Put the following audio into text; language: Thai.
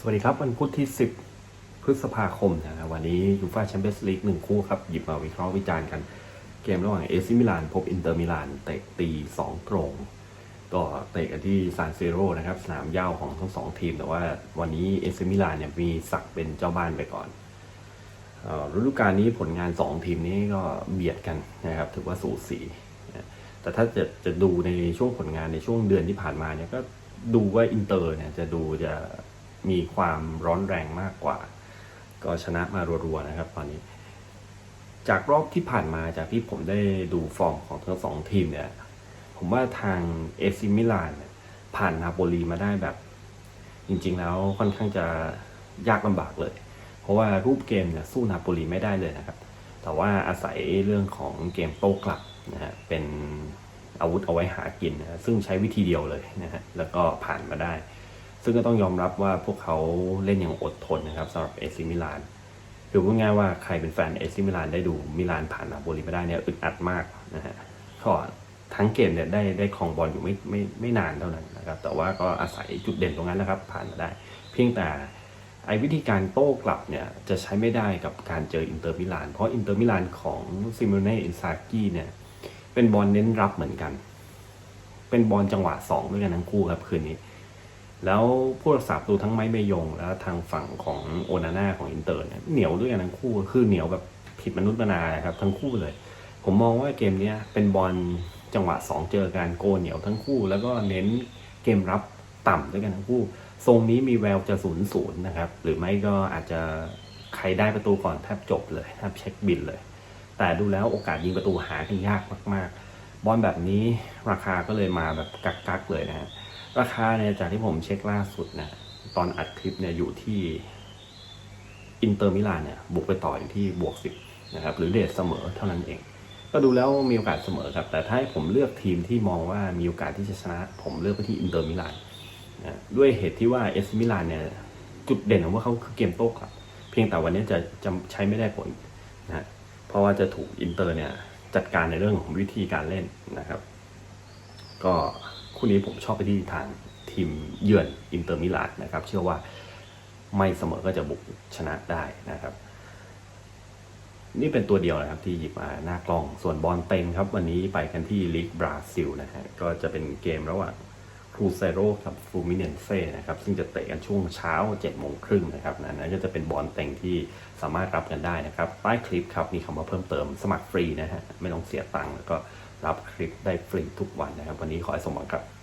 สวัสดีครับ วันพุธที่ 10 พฤษภาคมนะครับวันนี้ยูฟ่าแชมเปี้ยนส์ลีกหนึ่งคู่ครับ หยิบมาวิเคราะห์วิจารณ์กัน เกมระหว่างเอซิมิลานพบอินเตอร์มิลานเตะตี2ตรงก็เตะกันที่ซานเซโรนะครับ สนามเย้าของทั้งสองทีม แต่ว่าวันนี้เอซิมิลานเนี่ยมีศักเป็นเจ้าบ้านไปก่อนฤดูกาลนี้ผลงาน 2 ทีมนี้ก็เบียดกันนะครับ ถือว่าสูสีแต่ถ้าจะจะดูในช่วงผลงานในช่วงเดือนที่ผ่านมาเนี่ยก็ดูว่าอินเตอร์เนี่ยจะดูจะ มีความร้อนแรงมากกว่า ก็ชนะมารัวๆนะครับ ตอนนี้ จากรอบที่ผ่านมาจากที่ผมได้ดูฟอร์มของทั้งสองทีมเนี่ย ผมว่าทางเอซิมิลานเนี่ยผ่านนาโปลีมาได้แบบ จริงๆแล้วค่อนข้างจะยากลำบากเลย เพราะว่ารูปเกมเนี่ยสู้นาโปลีไม่ได้เลยนะครับ แต่ว่าอาศัยเรื่องของเกมโต้กลับนะฮะเป็นอาวุธเอาไว้หากินนะซึ่งใช้วิธีเดียวเลยนะฮะแล้วก็ผ่านมาได้ ซึ่งก็ต้องยอมรับว่าพวกเขาเล่นอย่างอดทนนะครับสำหรับเอซิมิลานคือพูดง่ายๆว่าใครเป็นแฟนเอซิมิลานได้ดูมิลานผ่านนาโปลีมาได้เนี่ยอึดอัดมากนะฮะก็ทั้งเกมเนี่ยได้ได้ครองบอลอยู่ไม่ไม่ไม่นานเท่านั้นนะครับ แต่ว่าก็อาศัยจุดเด่นตรงนั้นนะครับ ผ่านมาได้ เพียงแต่ไอ้วิธีการโต้กลับเนี่ยจะใช้ไม่ได้กับการเจออินเตอร์มิลาน เพราะอินเตอร์มิลานของซิโมเน่อินซากิเนี่ยเป็นบอลเน้นรับเหมือนกัน เป็นบอลจังหวะสองด้วยกันทั้งคู่ครับคืนนี้ แล้วผู้รักษาประตูทั้งไม้เมยง แล้วทางฝั่งของโอนาน่าของอินเตอร์เนี่ยเหนียวด้วยกันทั้งคู่คือเหนียวแบบผิดมนุษย์มนาครับทั้งคู่เลย ผมมองว่าเกมนี้เป็นบอลจังหวะสองเจอการโกเหนียวทั้งคู่ แล้วก็เน้นเกมรับต่ำด้วยกันทั้งคู่ ทรงนี้มีแววจะศูนย์ศูนย์นะครับ หรือไม่ก็อาจจะใครได้ประตูก่อนแทบจบเลยแทบเช็คบินเลย แต่ดูแล้วโอกาสยิงประตูหากันยากมาก ๆ บอลแบบนี้ราคาก็เลยมาแบบกักๆเลยนะฮะ ราคาเนี่ยจากที่ผมเช็คล่าสุดนะตอนอัดคลิปเนี่ยอยู่ที่อินเตอร์มิลานเนี่ยบวกไปต่ออยู่ที่บวกสิบนะครับหรือเดทเสมอเท่านั้นเอง ก็ดูแล้วมีโอกาสเสมอครับ แต่ถ้าให้ผมเลือกทีมที่มองว่ามีโอกาสที่จะชนะ ผมเลือกไปที่อินเตอร์มิลานนะด้วยเหตุที่ว่าเอสมิลานเนี่ยจุดเด่นของพวกเขาคือเกมโต้กลับ เพียงแต่วันนี้จะจะใช้ไม่ได้ผลนะฮะเพราะว่าจะถูกอินเตอร์เนี่ยจัดการในเรื่องของวิธีการเล่นนะครับ ก็ คู่นี้ผมชอบไปที่ทางทีมเยือนอินเตอร์มิลานนะครับ เชื่อว่าไม่เสมอก็จะบุกชนะได้นะครับ นี่เป็นตัวเดียวนะครับที่หยิบมาหน้ากล้องส่วนบอลเต็งครับ วันนี้ไปกันที่ลีกบราซิลนะฮะก็จะเป็นเกมระหว่าง ครูเซโร่กับฟูมิเนนเซ่นะครับซึ่งจะเตะกันช่วงเช้า7จ็ดโมงครึ่งนะครับนั่นก็จะเป็นบอลเต็งที่สามารถรับกันได้นะครับใต้คลิปครับมีคำว่าเพิ่มเติมสมัครฟรีนะฮะไม่ต้องเสียตังค์แล้วก็รับคลิปได้ฟรีทุกวันนะครับ วันนี้ขอให้สมหวังครับ